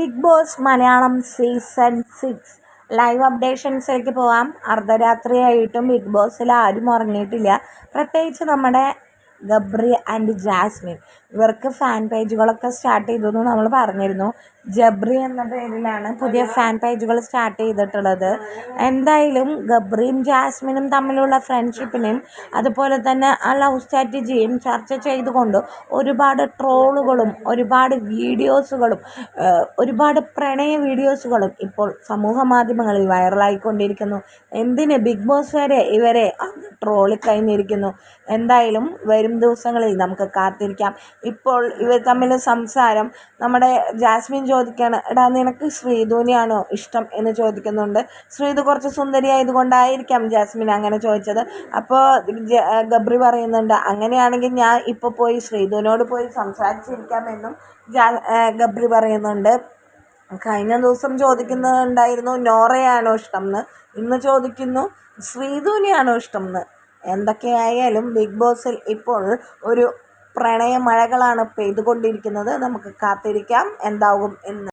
Bigg Boss Malayalam season six. Live അപ്ഡേഷൻസിലേക്ക് പോവാം. അർദ്ധരാത്രിയായിട്ടും Bigg ബോസിൽ ആരും ഉറങ്ങിയിട്ടില്ല. പ്രത്യേകിച്ച് നമ്മുടെ ഗബ്രി ആൻഡ് ജാസ്മിൻ. ഇവർക്ക് ഫാൻ പേജുകളൊക്കെ സ്റ്റാർട്ട് ചെയ്തു എന്ന് നമ്മൾ പറഞ്ഞിരുന്നു. ജബ്രി എന്ന പേരിലാണ് പുതിയ ഫാൻ പേജുകൾ സ്റ്റാർട്ട് ചെയ്തിട്ടുള്ളത്. എന്തായാലും ഗബ്രിയും ജാസ്മിനും തമ്മിലുള്ള ഫ്രണ്ട്ഷിപ്പിനെയും അതുപോലെ തന്നെ ആ ലവ് സ്ട്രാറ്റജിയും ചർച്ച ചെയ്തുകൊണ്ട് ഒരുപാട് ട്രോളുകളും ഒരുപാട് വീഡിയോസുകളും ഒരുപാട് പ്രണയ വീഡിയോസുകളും ഇപ്പോൾ സമൂഹ മാധ്യമങ്ങളിൽ വൈറലായിക്കൊണ്ടിരിക്കുന്നു എന്തിന്? ബിഗ് ബോസ് വരെ ഇവരെ ട്രോളിക്കഴിഞ്ഞിരിക്കുന്നു എന്തായാലും വരും ദിവസങ്ങളിൽ നമുക്ക് കാത്തിരിക്കാം. ഇപ്പോൾ ഇവർ തമ്മിൽ സംസാരം നമ്മുടെ ജാസ്മിൻ ചോദിക്കുകയാണ് എടാ നിനക്ക് ശ്രീധുവിനെയാണോ ഇഷ്ടം? എന്ന് ചോദിക്കുന്നുണ്ട്. ശ്രീധു കുറച്ച് സുന്ദരിയായതുകൊണ്ടായിരിക്കാം ജാസ്മിൻ അങ്ങനെ ചോദിച്ചത്. അപ്പോൾ ഗബ്രി പറയുന്നുണ്ട് അങ്ങനെയാണെങ്കിൽ ഞാൻ ഇപ്പോൾ പോയി ശ്രീധുവിനോട് പോയി സംസാരിച്ചിരിക്കാമെന്നും ജാ ഗബ്രി പറയുന്നുണ്ട്. കഴിഞ്ഞ ദിവസം ചോദിക്കുന്നുണ്ടായിരുന്നു നോറയാണോ ഇഷ്ടം എന്ന് ഇന്ന് ചോദിക്കുന്നു ശ്രീധുവിനെയാണോ ഇഷ്ടം എന്ന് എന്തൊക്കെയായാലും ബിഗ് ബോസിൽ ഇപ്പോൾ ഒരു പ്രണയമഴകളാണ് പെയ്തുകൊണ്ടിരിക്കുന്നത്. നമുക്ക് കാത്തിരിക്കാം. എന്താവും എന്ന്.